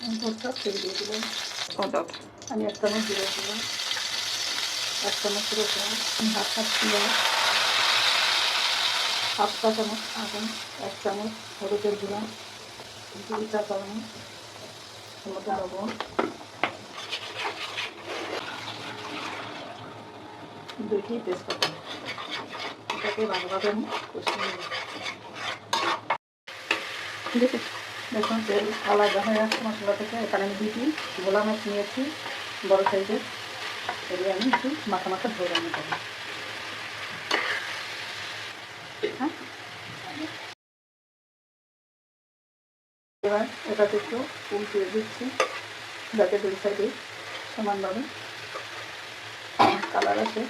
ভর্তা তেল দিয়ে দিলাম ও দাও আমি এক চামচ দিয়ে দিলাম এক চামচ রসুন হাফ হাফ হাফ চা চামচ আগুন এক চামচ হলুদের গুঁড়া দুই চা চামচ হলুদ লবণ দুইটি তেজপাতা এটাকে ভালোভাবে আমি কষিয়ে নেব ঠিক আছে দেখুন, তেল আলাদা হয়ে আসছে মশলা থেকে। এখানে আমি দুটি গোলা মাছ নিয়েছি, বড় সাইজের। এগুলো আমি একটু মাথা মাথা ধরে করব। হ্যাঁ? এবার এটাতে একটু উল্টিয়ে দিচ্ছি, যাতে দুই সাইডে সমানভাবে কালার আছে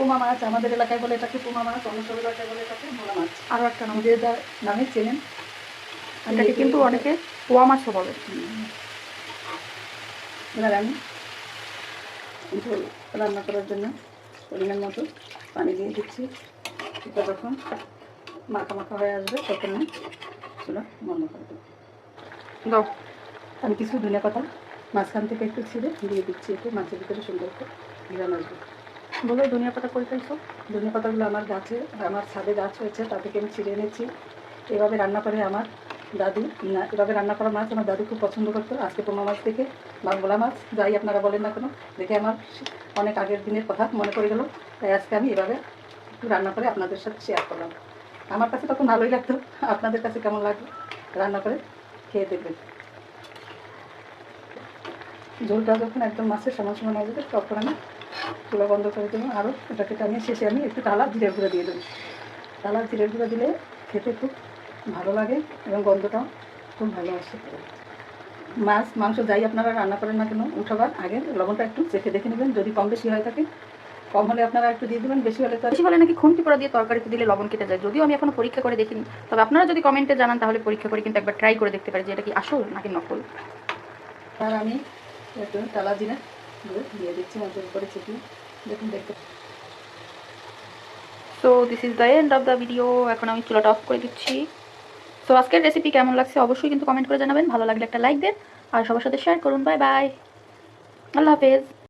পোমা মাছ আমাদের এলাকায় বলে এটাকে পোমা মাছ অন্য সব এলাকায় বলে এটাকে মোলা মাছ। আরও একটা নাম যে নামে চেনেন এটাকে কিন্তু অনেকে পোয়া মাছও বলে। এবার আমি ঝোল রান্না করার জন্য পরিমাণ মতো পানি দিয়ে দিচ্ছি। এটা যখন মাখা মাখা হয়ে আসবে তখন আমি চুলা বন্ধ করে দেবো। দাও। আমি কিছু ধনে পাতা মাঝখান থেকে একটু ছিঁড়ে দিয়ে দিচ্ছি একটু মাছের ভিতরে সুন্দর করে ঘিরান আসবে। বলো ধনিয়া পাতা করে ফেলছো? ধনে পাতাগুলো আমার গাছে, আমার ছাদে গাছ হয়েছে তা থেকে আমি ছিঁড়ে এনেছি। এভাবে রান্না করে আমার দাদু, না, এভাবে রান্না করা মাছ আমার দাদু খুব পছন্দ করতো। আজকে পোমা মাছ দেখে বা গোলা মাছ, যাই আপনারা বলেন না কেন, দেখে আমার অনেক আগের দিনের কথা মনে পড়ে গেল। তাই আজকে আমি এভাবে একটু রান্না করে আপনাদের সাথে শেয়ার করলাম। আমার কাছে তখন ভালোই লাগতো, আপনাদের কাছে কেমন লাগল? রান্না করে খেয়ে দেখবেন। ঝোলটা যখন একদম মাছের সমান সমান হয়ে যাবে, তখন আমি চুলা বন্ধ করে দেবো। আরও এটাকে টানিয়ে শেষে আমি একটু টালা জিরের গুঁড়ো দিয়ে দেবো। টালা জিরের গুঁড়ো দিলে খেতে খুব ভালো লাগে এবং গন্ধটাও খুব ভালো আসে। মাছ মাংস যাই আপনারা রান্না করেন না কেন উঠাবার আগে লবণটা একটু চেখে দেখে নেবেন। যদি কম বেশি হয়ে থাকে কম হলে আপনারা একটু দিয়ে দেবেন। বেশি হলে তো বেশি হলে নাকি খুন্তি পোড়া দিয়ে তরকারিতে দিলে লবণ কেটে যায়। যদিও আমি এখনও পরীক্ষা করে দেখিনি। তবে আপনারা যদি কমেন্টে জানান তাহলে পরীক্ষা করে কিন্তু একবার ট্রাই করে দেখতে পারি যে এটা কি আসল নাকি নকল। আর আমি একটু টালা জিরে গুঁড়ো দিয়ে দিচ্ছি মাছের করে ছিটিয়ে দেখুন, দেখতে so this is the end of the video এখন আমি চুলাটা অফ করে দিচ্ছি। সো আজকের রেসিপি কেমন লাগছে অবশ্যই কিন্তু কমেন্ট করে জানাবেন। ভালো লাগলে একটা লাইক দেন। আর সবার সাথে শেয়ার করুন। বাই বাই আল্লাহ হাফেজ।